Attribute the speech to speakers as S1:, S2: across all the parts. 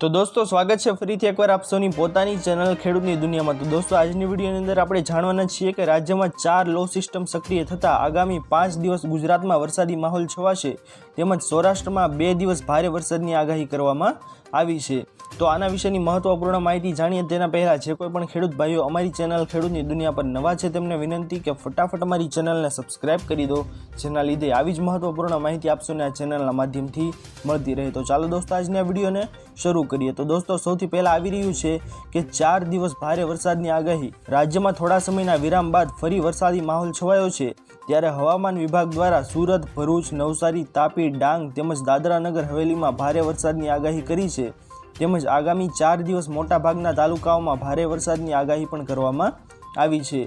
S1: તો દોસ્તો, સ્વાગત છે ફરીથી એકવાર આપ સૌની પોતાની ચેનલ ખેડૂતની દુનિયામાં. તો દોસ્તો, આજની વિડીયોની અંદર આપણે જાણવાના છીએ કે રાજ્યમાં ચાર લો સિસ્ટમ સક્રિય થતાં આગામી પાંચ દિવસ ગુજરાતમાં વરસાદી માહોલ છવાશે. તેમજ સૌરાષ્ટ્રમાં બે દિવસ ભારે વરસાદની આગાહી કરવામાં આવી છે. તો આના વિશેની મહત્વપૂર્ણ માહિતી જાણીએ તેના પહેલાં જે કોઈ પણ ખેડૂત ભાઈઓ અમારી ચેનલ ખેડૂતની દુનિયા પર નવા છે તેમને વિનંતી કે ફટાફટ અમારી ચેનલને સબસ્ક્રાઇબ કરી દો, જેના લીધે આવી જ મહત્વપૂર્ણ માહિતી આપશોને આ ચેનલના માધ્યમથી મળતી રહે. તો ચાલો દોસ્તો, આજના વિડીયોને શરૂ કરીએ. તો દોસ્તો, સૌથી પહેલાં આવી રહ્યું છે કે ચાર દિવસ ભારે વરસાદની આગાહી. રાજ્યમાં થોડા સમયના વિરામ બાદ ફરી વરસાદી માહોલ છવાયો છે. ત્યારે હવામાન વિભાગ દ્વારા સુરત, ભરૂચ, નવસારી, તાપી, ડાંગ તેમજ દાદરાનગર હવેલીમાં ભારે વરસાદની આગાહી કરી છે. તેમજ આગામી ચાર દિવસ મોટાભાગના તાલુકાઓમાં ભારે વરસાદની આગાહી પણ કરવામાં આવી છે.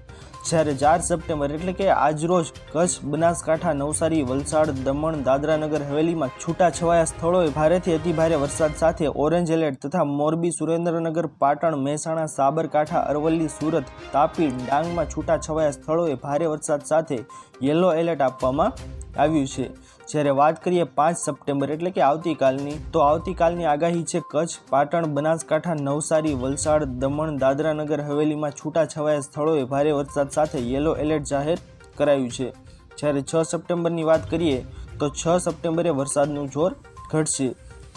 S1: જ્યારે ચાર સપ્ટેમ્બર એટલે કે આજરોજ કચ્છ, બનાસકાંઠા, નવસારી, વલસાડ, દમણ, દાદરાનગર, હવેલીમાં છૂટાછવાયા સ્થળોએ ભારેથી અતિભારે વરસાદ સાથે ઓરેન્જ એલર્ટ તથા મોરબી, સુરેન્દ્રનગર, પાટણ, મહેસાણા, સાબરકાંઠા, અરવલ્લી, સુરત, તાપી, ડાંગમાં છૂટાછવાયા સ્થળોએ ભારે વરસાદ સાથે યલો એલર્ટ આપવામાં આવ્યું છે. જ્યારે વાત કરીએ પાંચ સપ્ટેમ્બર એટલે કે આવતીકાલની, તો આવતીકાલની આગાહી છે કચ્છ, પાટણ, બનાસકાંઠા, નવસારી, વલસાડ, દમણ દાદરાનગર હવેલીમાં છૂટાછવાયા સ્થળોએ ભારે વરસાદ સાથે યલો એલર્ટ જાહેર કરાયું છે. જ્યારે છ સપ્ટેમ્બરની વાત કરીએ, તો છ સપ્ટેમ્બરે વરસાદનું જોર ઘટશે.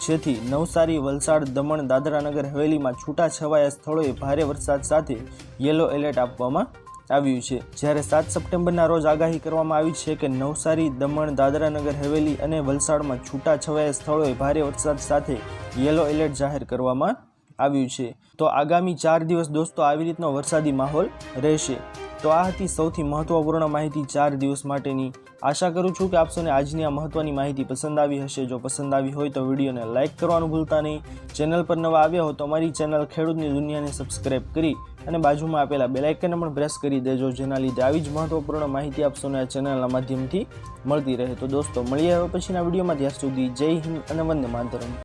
S1: જેથી નવસારી, વલસાડ, દમણ દાદરાનગર હવેલીમાં છૂટાછવાયા સ્થળોએ ભારે વરસાદ સાથે યલો એલર્ટ આપવામાં આવ્યું છે. જ્યારે સાત સપ્ટેમ્બરના રોજ આગાહી કરવામાં આવી છે કે નવસારી, દમણ, દાદરાનગર, હવેલી અને વલસાડમાં છૂટાછવાયા સ્થળોએ ભારે વરસાદ સાથે યલો એલર્ટ જાહેર કરવામાં આવ્યું છે. તો આગામી ચાર દિવસ દોસ્તો, આવી રીતનો વરસાદી માહોલ રહેશે. તો આ હતી સૌથી મહત્વપૂર્ણ માહિતી ચાર દિવસ માટેની. આશા કરું છું કે આપ આજની આ મહત્વની માહિતી પસંદ આવી હશે. જો પસંદ આવી હોય તો વિડીયોને લાઇક કરવાનું ભૂલતા નહીં. ચેનલ પર નવા આવ્યા હો તો અમારી ચેનલ ખેડૂતની દુનિયાને સબસ્ક્રાઇબ કરી અને બાજુમાં આપેલા બેલાઇકનને પણ પ્રેસ કરી દેજો, જેના લીધે આવી જ મહત્વપૂર્ણ માહિતી આપ આ ચેનલના માધ્યમથી મળતી રહે. તો દોસ્તો, મળીએ હવે પછીના વિડીયોમાં. ત્યાં સુધી જય હિન્દ અને વંદે માતરમ.